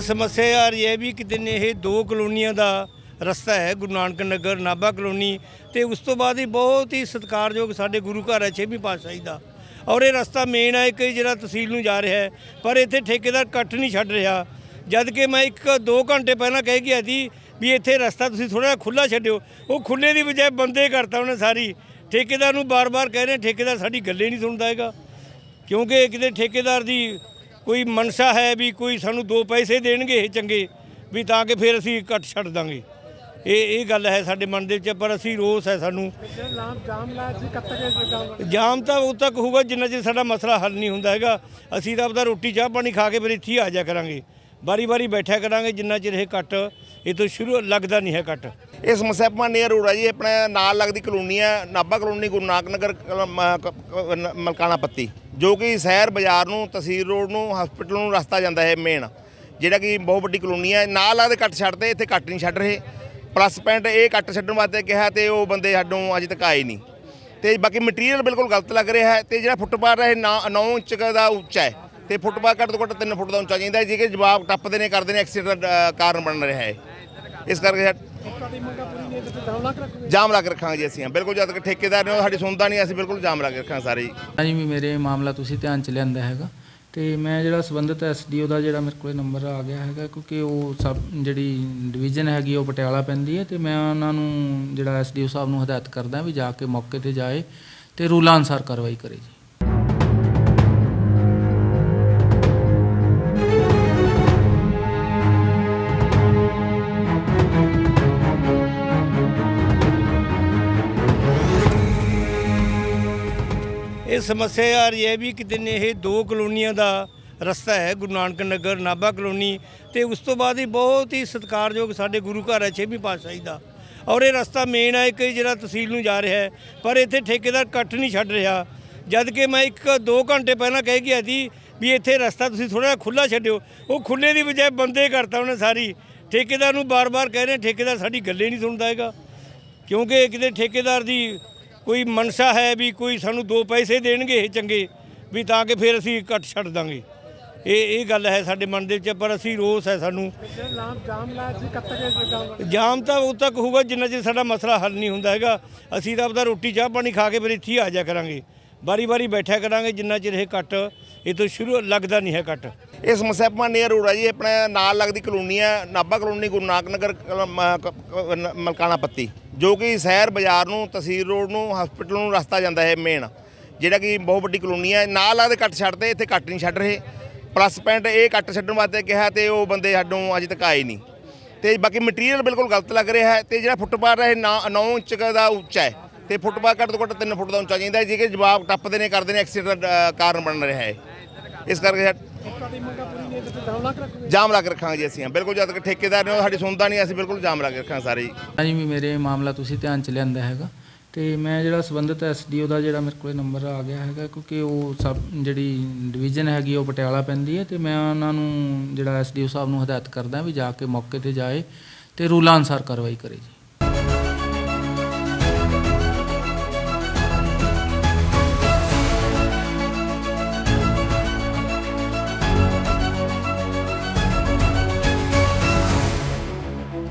ਇਹ ਸਮੱਸਿਆ ਆ ਰਹੀ ਹੈ ਵੀ ਕਿਤੇ ਨੇ ਇਹ ਦੋ ਕਲੋਨੀਆਂ ਦਾ ਰਸਤਾ ਹੈ, ਗੁਰੂ ਨਾਨਕ ਨਗਰ, ਨਾਭਾ ਕਲੋਨੀ ਤੇ ਉਸ ਤੋਂ ਬਾਅਦ ਹੀ ਬਹੁਤ ਹੀ ਸਤਿਕਾਰਯੋਗ ਸਾਡੇ ਗੁਰੂ ਘਰ ਹੈ, ਛੇਵੀਂ ਪਾਤਸ਼ਾਹੀ ਦਾ। ਔਰ ਇਹ ਰਸਤਾ ਮੇਨ ਹੈ ਕਿ ਜਿਹੜਾ ਤਹਿਸੀਲ ਨੂੰ ਜਾ ਰਿਹਾ ਹੈ, ਪਰ ਇੱਥੇ ਠੇਕੇਦਾਰ ਕੱਟ ਨਹੀਂ ਛੱਡ ਰਿਹਾ। ਜਦ ਕਿ ਮੈਂ ਇੱਕ 2 ਘੰਟੇ ਪਹਿਲਾਂ ਕਹਿ ਗਿਆ ਸੀ ਵੀ ਇੱਥੇ ਰਸਤਾ ਤੁਸੀਂ ਥੋੜਾ ਜਿਹਾ ਖੁੱਲਾ ਛੱਡਿਓ, ਉਹ ਖੁੱਲੇ ਦੀ ਬਜਾਏ ਬੰਦੇ ਕਰਤਾ ਉਹਨੇ ਸਾਰੀ। ਠੇਕੇਦਾਰ ਨੂੰ ਬਾਰ-ਬਾਰ ਕਹਿ ਰਹੇ ਠੇਕੇਦਾਰ ਸਾਡੀ ਗੱਲੇ ਨਹੀਂ ਸੁਣਦਾ ਹੈਗਾ। ਕਿਉਂਕਿ ਕਿਤੇ ਠੇਕੇਦਾਰ ਦੀ ਕੋਈ ਮਨਸ਼ਾ ਹੈ ਵੀ ਕੋਈ ਸਾਨੂੰ ਦੋ ਪੈਸੇ ਦੇਣਗੇ ਇਹ ਚੰਗੇ, ਵੀ ਤਾਂ ਕਿ ਫਿਰ ਅਸੀਂ ਕੱਟ ਛੱਡ ਦਾਂਗੇ। ਇਹ ਇਹ ਗੱਲ ਹੈ ਸਾਡੇ ਮਨ ਦੇ ਵਿੱਚ, ਪਰ ਅਸੀਂ ਰੋਸ ਹੈ ਸਾਨੂੰ। ਜਾਮ ਤਾਂ ਉਦੋਂ ਤੱਕ ਹੋਊਗਾ ਜਿੰਨਾ ਚਿਰ ਸਾਡਾ ਮਸਲਾ ਹੱਲ ਨਹੀਂ ਹੁੰਦਾ ਹੈਗਾ। ਅਸੀਂ ਤਾਂ ਆਪਦਾ ਰੋਟੀ, ਚਾਹ ਪਾਣੀ ਖਾ ਕੇ ਫਿਰ ਇੱਥੇ ਹੀ ਆ ਜਾ ਕਰਾਂਗੇ। ਬਾਰੀ ਬਾਰੀ ਬੈਠਿਆ ਕਰਾਂਗੇ, ਜਿੰਨਾ ਚਿਰ ਇਹ ਕੱਟ ਇਹ ਤੋਂ ਸ਼ੁਰੂ ਲੱਗਦਾ ਨਹੀਂ ਹੈ ਕੱਟ ਇਹ ਸਮੱਸਿਆ ਭਾਨੇ ਰੋਡ ਹੈ ਜੀ, ਆਪਣੇ ਨਾਲ ਲੱਗਦੀ ਕਲੋਨੀ ਹੈ ਨਾਭਾ ਕਲੋਨੀ, ਗੁਰੂ ਨਾਨਕ ਨਗਰ ਮਲਕਾਣਾ ਪੱਤੀ। ਜੋ ਕਿ ਸ਼ਹਿਰ ਬਾਜ਼ਾਰ ਨੂੰ, ਤਹਿਸੀਲ ਰੋਡ ਨੂੰ ਹਸਪੀਟਲ ਨੂੰ ਰਸਤਾ ਜਾਂਦਾ ਹੈ ਮੇਨ ਜਿਹੜਾ ਕਿ ਬਹੁਤ ਵੱਡੀ ਕਲੋਨੀ ਹੈ। ਨਾਲ ਲੱਗਦੇ ਕੱਟ ਛੱਡਦੇ ਇੱਥੇ ਕੱਟ ਨਹੀਂ ਛੱਡ ਰਹੇ। ਪਲੱਸ ਪੁਆਇੰਟ ਇਹ ਕੱਟ ਛੱਡਣ ਵਾਸਤੇ ਕਿਹਾ ਤੇ ਉਹ ਬੰਦੇ ਸਾਡੋਂ ਅਜੇ ਤੱਕ ਆਏ ਨਹੀਂ। ਤੇ ਬਾਕੀ ਮਟੀਰੀਅਲ ਬਿਲਕੁਲ ਗਲਤ ਲੱਗ ਰਿਹਾ ਹੈ। ਤੇ ਜਿਹੜਾ ਫੁੱਟਪਾਥ ਹੈ 9 ਇੰਚ ਦਾ ਉੱਚਾ ਹੈ। ਤੇ ਫੁੱਟਪਾਥ ਘੱਟ ਤੋਂ ਘੱਟ 3 ਫੁੱਟ ਦਾ ਉੱਚਾ ਚਾਹੀਦਾ ਜੇ ਕਿ ਜਵਾਬ ਟੱਪਦੇ ਨੇ, ਕਰਦੇ ਨੇ ਐਕਸੀਡੈਂਟ ਦਾ ਕਾਰਨ ਬਣ ਰਿਹਾ ਹੈ। ਇਸ ਕਰਕੇ ਸਾ- ਜਾਮ ਲਾ ਕੇ ਰੱਖਾਂਗੇ ਜੀ ਅਸੀਂ। ਬਿਲਕੁਲ ਜਦ ਤੱਕ ਠੇਕੇਦਾਰ ਨੇ ਉਹ ਸਾਡੀ ਸੁਣਦਾ ਨਹੀਂ, ਅਸੀਂ ਬਿਲਕੁਲ ਜਾਮ ਲਾ ਕੇ ਰੱਖਾਂਗੇ ਸਾਰੇ ਜੀ। ਹਾਂਜੀ ਵੀ ਮੇਰੇ ਮਾਮਲਾ ਤੁਸੀਂ ਧਿਆਨ ਚ ਲਿਆਂਦਾ ਹੈਗਾ। ਤੇ ਮੈਂ ਜਿਹੜਾ ਸੰਬੰਧਿਤ ਐਸਡੀਓ ਦਾ ਜਿਹੜਾ ਮੇਰੇ ਕੋਲੇ ਨੰਬਰ ਆ ਗਿਆ ਹੈਗਾ, ਕਿਉਂਕਿ ਉਹ ਸਭ ਜਿਹੜੀ ਡਿਵੀਜ਼ਨ ਹੈਗੀ, ਉਹ ਪਟਿਆਲਾ ਪੈਂਦੀ ਹੈ। ਤੇ ਮੈਂ ਉਹਨਾਂ ਨੂੰ ਜਿਹੜਾ ਐਸਡੀਓ ਸਾਹਿਬ ਨੂੰ ਹਦਾਇਤ ਕਰਦਾ ਵੀ ਜਾ ਕੇ ਮੌਕੇ ਤੇ ਜਾਏ ਤੇ ਰੂਲਾਂ ਅਨੁਸਾਰ ਕਾਰਵਾਈ ਕਰੇ ਜੀ। ਇਹ ਸਮੱਸਿਆ ਆ ਰਹੀ ਹੈ ਵੀ ਕਿਤੇ ਨੇ ਇਹ ਦੋ ਕਲੋਨੀਆਂ ਦਾ ਰਸਤਾ ਹੈ, ਗੁਰੂ ਨਾਨਕ ਨਗਰ, ਨਾਭਾ ਕਲੋਨੀ ਤੇ ਉਸ ਤੋਂ ਬਾਅਦ ਹੀ ਬਹੁਤ ਹੀ ਸਤਿਕਾਰਯੋਗ ਸਾਡੇ ਗੁਰੂ ਘਰ ਹੈ, ਛੇਵੀਂ ਪਾਤਸ਼ਾਹੀ ਦਾ। ਔਰ ਇਹ ਰਸਤਾ ਮੇਨ ਹੈ ਕਿ ਜਿਹੜਾ ਤਹਿਸੀਲ ਨੂੰ ਜਾ ਰਿਹਾ ਹੈ, ਪਰ ਇੱਥੇ ਠੇਕੇਦਾਰ ਕੱਟ ਨਹੀਂ ਛੱਡ ਰਿਹਾ। ਜਦ ਕਿ ਮੈਂ ਇੱਕ 2 ਘੰਟੇ ਪਹਿਲਾਂ ਕਹਿ ਗਿਆ ਸੀ ਵੀ ਇੱਥੇ ਰਸਤਾ ਤੁਸੀਂ ਥੋੜਾ ਜਿਹਾ ਖੁੱਲਾ ਛੱਡਿਓ, ਉਹ ਖੁੱਲੇ ਦੀ ਬਜਾਏ ਬੰਦੇ ਕਰਤਾ ਉਹਨੇ ਸਾਰੀ। ਠੇਕੇਦਾਰ ਨੂੰ ਬਾਰ-ਬਾਰ ਕਹਿ ਰਹੇ ਠੇਕੇਦਾਰ ਸਾਡੀ ਗੱਲੇ ਨਹੀਂ ਸੁਣਦਾ ਹੈਗਾ। ਕਿਉਂਕਿ ਕਿਤੇ ਠੇਕੇਦਾਰ ਦੀ ਕੋਈ ਮਨਸ਼ਾ ਹੈ ਵੀ ਕੋਈ ਸਾਨੂੰ ਦੋ ਪੈਸੇ ਦੇਣਗੇ ਇਹ ਚੰਗੇ, ਵੀ ਤਾਂ ਕਿ ਫਿਰ ਅਸੀਂ ਇਕੱਠ ਛੱਡ ਦਾਂਗੇ। ਇਹ ਇਹ ਗੱਲ ਹੈ ਸਾਡੇ ਮਨ ਦੇ ਵਿੱਚ, ਪਰ ਅਸੀਂ ਰੋਸ ਹੈ ਸਾਨੂੰ। ਜਾਮ ਤਾਂ ਉਦੋਂ ਤੱਕ ਹੋਊਗਾ ਜਿੰਨਾ ਚਿਰ ਸਾਡਾ ਮਸਲਾ ਹੱਲ ਨਹੀਂ ਹੁੰਦਾ ਹੈਗਾ। ਅਸੀਂ ਤਾਂ ਆਪਦਾ ਰੋਟੀ, ਚਾਹ, ਪਾਣੀ ਖਾ ਕੇ ਫਿਰ ਇੱਥੇ ਹੀ ਆ ਜਾ ਕਰਾਂਗੇ। ਬਾਰੀ ਬਾਰੀ ਬੈਠਿਆ ਕਰਾਂਗੇ, ਜਿੰਨਾ ਚਿਰ ਇਹ ਕੱਟ, ਇਹ ਤੋਂ ਸ਼ੁਰੂ ਲੱਗਦਾ ਨਹੀਂ ਹੈ ਕੱਟ। ਇਹ ਸਮੱਸਿਆ ਭਾਨੇ ਰੋਡ ਹੈ ਜੀ ਆਪਣੇ ਨਾਲ ਲੱਗਦੀ ਕਲੋਨੀ ਹੈ ਨਾਭਾ ਕਲੋਨੀ, ਗੁਰੂ ਨਾਨਕ ਨਗਰ ਕਲ- ਮਲਕਾਣਾ ਪੱਤੀ। ਜੋ ਕਿ ਸ਼ਹਿਰ ਬਾਜ਼ਾਰ ਨੂੰ, ਤਹਿਸੀਲ ਰੋਡ ਨੂੰ ਹਸਪੀਟਲ ਨੂੰ ਰਸਤਾ ਜਾਂਦਾ ਹੈ ਮੇਨ ਜਿਹੜਾ ਕਿ ਬਹੁਤ ਵੱਡੀ ਕਲੋਨੀ ਹੈ ਨਾਲ ਲੱਗਦੇ ਕੱਟ ਛੱਡਦੇ, ਇੱਥੇ ਕੱਟ ਨਹੀਂ ਛੱਡ ਰਹੇ। ਪਲੱਸ ਪੁਆਇੰਟ ਇਹ ਕੱਟ ਛੱਡਣ ਵਾਸਤੇ ਕਿਹਾ ਤੇ ਉਹ ਬੰਦੇ ਸਾਡੋਂ ਅਜੇ ਤੱਕ ਆਏ ਨਹੀਂ। ਤੇ ਬਾਕੀ ਮਟੀਰੀਅਲ ਬਿਲਕੁਲ ਗਲਤ ਲੱਗ ਰਿਹਾ ਹੈ, ਤੇ ਜਿਹੜਾ ਫੁੱਟਪਾਥ ਹੈ 9 ਇੰਚ ਦਾ ਉੱਚਾ ਹੈ। ਤੇ ਫੁੱਟਪਾਥ ਘੱਟ ਤੋਂ ਘੱਟ 3 ਫੁੱਟ ਦਾ ਉੱਚਾ ਚਾਹੀਦਾ ਹੈ, ਜੇ ਕਿ ਜਵਾਬ ਟੱਪਦੇ ਨੇ, ਕਰਦੇ ਨੇ ਐਕਸੀਡੈਂਟ ਦਾ ਕਾਰਨ ਬਣ ਰਿਹਾ ਹੈ। ਇਸ ਕਰਕੇ ਜਾਮ ਲਾ ਕੇ ਰੱਖਾਂਗੇ ਜੀ ਅਸੀਂ ਬਿਲਕੁਲ, ਜਦ ਤੱਕ ਠੇਕੇਦਾਰ ਨੇ ਸਾਡੀ ਸੁਣਦਾ ਨਹੀਂ, ਅਸੀਂ ਬਿਲਕੁਲ ਜਾਮ ਲਾ ਕੇ ਰੱਖਾਂਗੇ ਸਾਰੇ ਜੀ। ਹਾਂਜੀ, ਵੀ ਮੇਰੇ ਮਾਮਲਾ ਤੁਸੀਂ ਧਿਆਨ ਚ ਲਿਆਂਦਾ ਹੈਗਾ। ਤੇ ਮੈਂ ਜਿਹੜਾ ਸੰਬੰਧਿਤ ਐਸਡੀਓ ਦਾ ਜਿਹੜਾ ਮੇਰੇ ਕੋਲੇ ਨੰਬਰ ਆ ਗਿਆ ਹੈਗਾ, ਕਿਉਂਕਿ ਉਹ ਸਭ ਜਿਹੜੀ ਡਿਵੀਜ਼ਨ ਹੈਗੀ, ਉਹ ਪਟਿਆਲਾ ਪੈਂਦੀ ਹੈ। ਤੇ ਮੈਂ ਉਹਨਾਂ ਨੂੰ, ਜਿਹੜਾ ਐਸਡੀਓ ਸਾਹਿਬ ਨੂੰ ਹਦਾਇਤ ਕਰਦਾ ਵੀ ਜਾ ਕੇ ਮੌਕੇ ਤੇ ਜਾਏ ਤੇ ਰੂਲਾਂ ਅਨੁਸਾਰ ਕਾਰਵਾਈ ਕਰੇ ਜੀ।